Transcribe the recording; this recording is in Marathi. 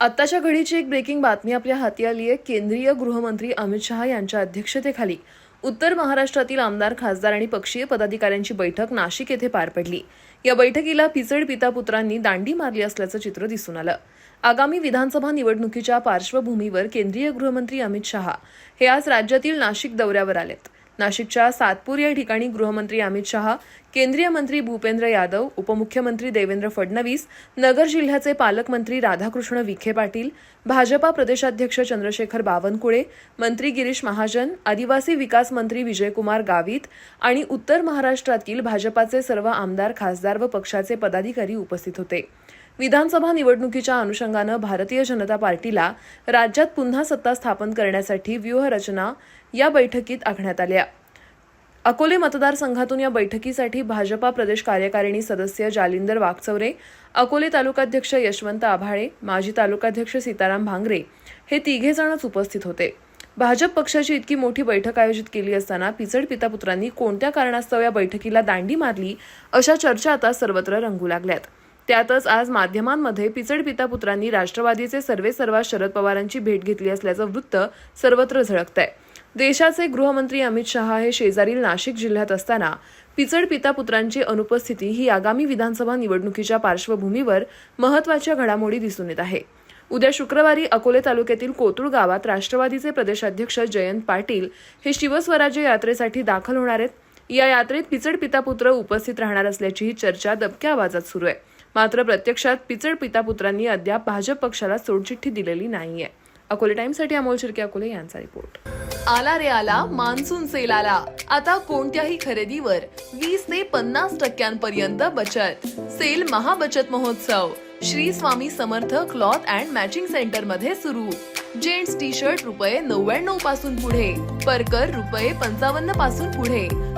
आत्ताच्या घडीची एक ब्रेकिंग बातमी आपल्या हाती आली आहे. केंद्रीय गृहमंत्री अमित शहा यांच्या अध्यक्षतेखाली उत्तर महाराष्ट्रातील आमदार खासदार आणि पक्षीय पदाधिकाऱ्यांची बैठक नाशिक येथे पार पडली. या बैठकीला पिचड पिता पुत्रांनी दांडी मारली असल्याचं चित्र दिसून आलं. आगामी विधानसभा निवडणुकीच्या पार्श्वभूमीवर केंद्रीय गृहमंत्री अमित शहा हे आज राज्यातील नाशिक दौऱ्यावर आलेत. नाशिकच्या सातपूर या ठिकाणी गृहमंत्री अमित शहा केंद्रीय मंत्री भूपेंद्र यादव उपमुख्यमंत्री देवेंद्र फडणवीस नगर जिल्ह्याचे पालकमंत्री राधाकृष्ण विखे पाटील भाजपा प्रदेशाध्यक्ष चंद्रशेखर बावनकुळे मंत्री गिरीश महाजन आदिवासी विकास मंत्री विजयकुमार गावित आणि उत्तर महाराष्ट्रातील भाजपाचे सर्व आमदार खासदार व पक्षाचे पदाधिकारी उपस्थित होते. विधानसभा निवडणुकीच्या अनुषंगानं भारतीय जनता पार्टीला राज्यात पुन्हा सत्ता स्थापन करण्यासाठी व्यूहरचना या बैठकीत आखण्यात आल्या. अकोले मतदारसंघातून या बैठकीसाठी भाजपा प्रदेश कार्यकारिणी सदस्य जालिंदर वाघचौरे अकोले तालुकाध्यक्ष यशवंत आभाळे माजी तालुकाध्यक्ष सीताराम भांगरे हे तिघेजणच उपस्थित होते. भाजप पक्षाची इतकी मोठी बैठक आयोजित केली असताना पिचड पितापुत्रांनी कोणत्या कारणास्तव या बैठकीला दांडी मारली अशा चर्चा आता सर्वत्र रंगू लागल्यात. त्यातच आज माध्यमांमध्ये पिचड पितापुत्रांनी राष्ट्रवादीचे सर्वे सर्वा शरद पवारांची भेट घेतली असल्याचं वृत्त सर्वत्र झळकतंय. देशाचे गृहमंत्री अमित शहा हे शेजारील नाशिक जिल्ह्यात असताना पिचड पितापुत्रांची अनुपस्थिती ही आगामी विधानसभा निवडणुकीच्या पार्श्वभूमीवर महत्त्वाच्या घडामोडी दिसून येत आहे. उद्या शुक्रवारी अकोले तालुक्यातील कोतुळ गावात राष्ट्रवादीचे प्रदेशाध्यक्ष जयंत पाटील हे शिवस्वराज्य यात्रेसाठी दाखल होणार आहेत. या यात्रेत पिचड पितापुत्र उपस्थित राहणार असल्याची चर्चा दबक्या आवाजात सुरू आहे. मात्र प्रत्यक्षात पिचड पितापुत्रांनी अद्याप भाजप पक्षाला सोडचिठ्ठी दिलेली नाहीये. अकोले टाइम्ससाठी अमोल शिर्के अकोले यांचा रिपोर्ट. आला रे आला मान्सून सेल आला. आता कोणत्याही खरेदीवर वीस ते पन्नास टक्क्यांपर्यंत बचत. सेल महाबचत महोत्सव. Shri Swami Samarth cloth and matching सेंटरमध्ये सुरू. जेंट्स टी शर्ट रुपये नव्याण्णवपासून पुढे. परकर रुपये पंचावन्नपासून पुढे.